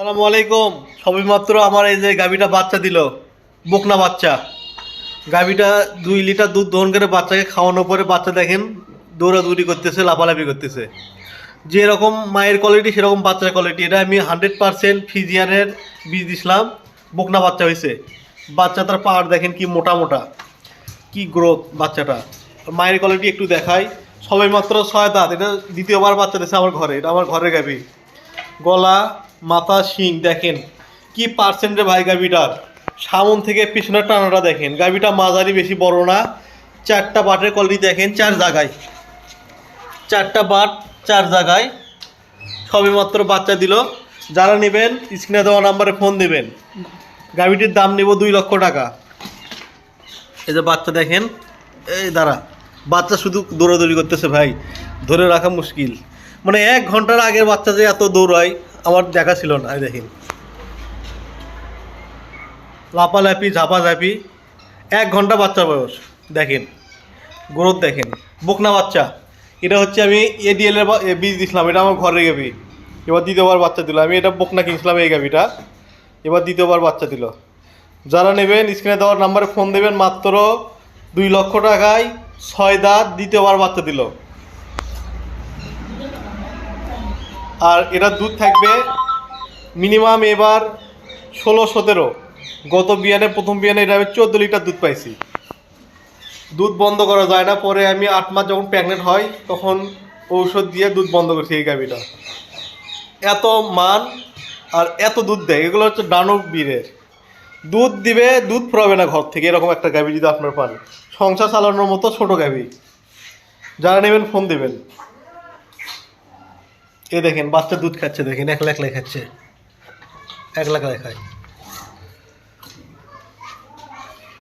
সালামু আলাইকুম। সবেমাত্র আমার এই যে গাভিটা বাচ্চা দিল, বকনা বাচ্চা। গাভিটা দুই লিটার দুধ দহন করে বাচ্চাকে খাওয়ানোর পরে বাচ্চা দেখেন দৌড়াদৌড়ি করতেছে, লাফালাফি করতেছে। যেরকম মায়ের কোয়ালিটি সেরকম বাচ্চার কোয়ালিটি এটা আমি হান্ড্রেড পার্সেন্ট ফিজিয়ানের বীজ দিছিলাম, বকনা বাচ্চা হয়েছে। বাচ্চাটার পাহাড় দেখেন কি মোটা মোটা, কি গ্রোথ বাচ্চাটা। মায়ের কোয়ালিটি একটু দেখাই। সবাই মাত্র ছয় দাঁত, এটা দ্বিতীয়বার বাচ্চা দিয়েছে আমার ঘরে, এটা আমার ঘরের গাভি। গলা মাথা শিং, দেখেন কি পার্সেন্টে ভাই গাভিটার? সামন থেকে পিছনের টানাটা দেখেন। গাভিটা মাঝারি বেশি, বড় না। চারটা বাটের কোয়ালিটি দেখেন, চার জায়গায়। চারটা বাট, চার জায়গায়। সবে মাত্র বাচ্চা দিল। যারা নেবেন স্ক্রিনে দেওয়া নাম্বারে ফোন দেবেন। গাভিটির দাম নেব দুই লক্ষ টাকা। এই যে বাচ্চা দেখেন, এই দাঁড়া। বাচ্চা শুধু দৌড়াদৌড়ি করতেছে ভাই। ধরে রাখা মুশকিল। মানে এক ঘণ্টার আগের বাচ্চা যে এত দৌড়ায় আমার দেখা ছিল না, এই দেখেন। লাপালাপি, ঝাপাঝাপি, এক ঘণ্টা বাচ্চার বয়স, দেখেন। গ্রোথ দেখেন, বকনা বাচ্চা। এটা হচ্ছে আমি এডিএল এর এ, বীজ দিছিলাম, এটা আমার ঘরে গাবি এবার দ্বিতীয়বার বাচ্চা দিল, আমি এটা বকনা কিনছিলাম এই গাবিটা এবার দ্বিতীয়বার বাচ্চা দিল। যারা নেবেন, স্ক্রিনে দেওয়ার নাম্বারে ফোন দেবেন, মাত্র দুই লক্ষ টাকায় ছয় দাঁত দ্বিতীয়বার বাচ্চা দিল। আর এটা দুধ থাকবে মিনিমাম এবার ষোলো, সতেরো। গত বিয়ানে, প্রথম বিয়ানে এটা আমি চোদ্দ লিটার দুধ পাইছি। দুধ বন্ধ করা যায় না, পরে আমি আট মাস যখন প্রেগনেন্ট হয়, তখন ঔষধ দিয়ে দুধ বন্ধ করছি এই গাভিটা। এত মান আর এত দুধ দেয়, এগুলো হচ্ছে ডানব বীরের। দুধ দিবে, দুধ ফুরাবে না ঘর থেকে, এরকম একটা গাভি যদি আপনার পান। সংসার চালানোর মতো ছোট গাভি। যারা নেবেন, ফোন দেবেন। এ দেখেন বাচ্চা দুধ খাচ্ছে দেখেন এক লাখ খাচ্ছে। এক লাখ খায়।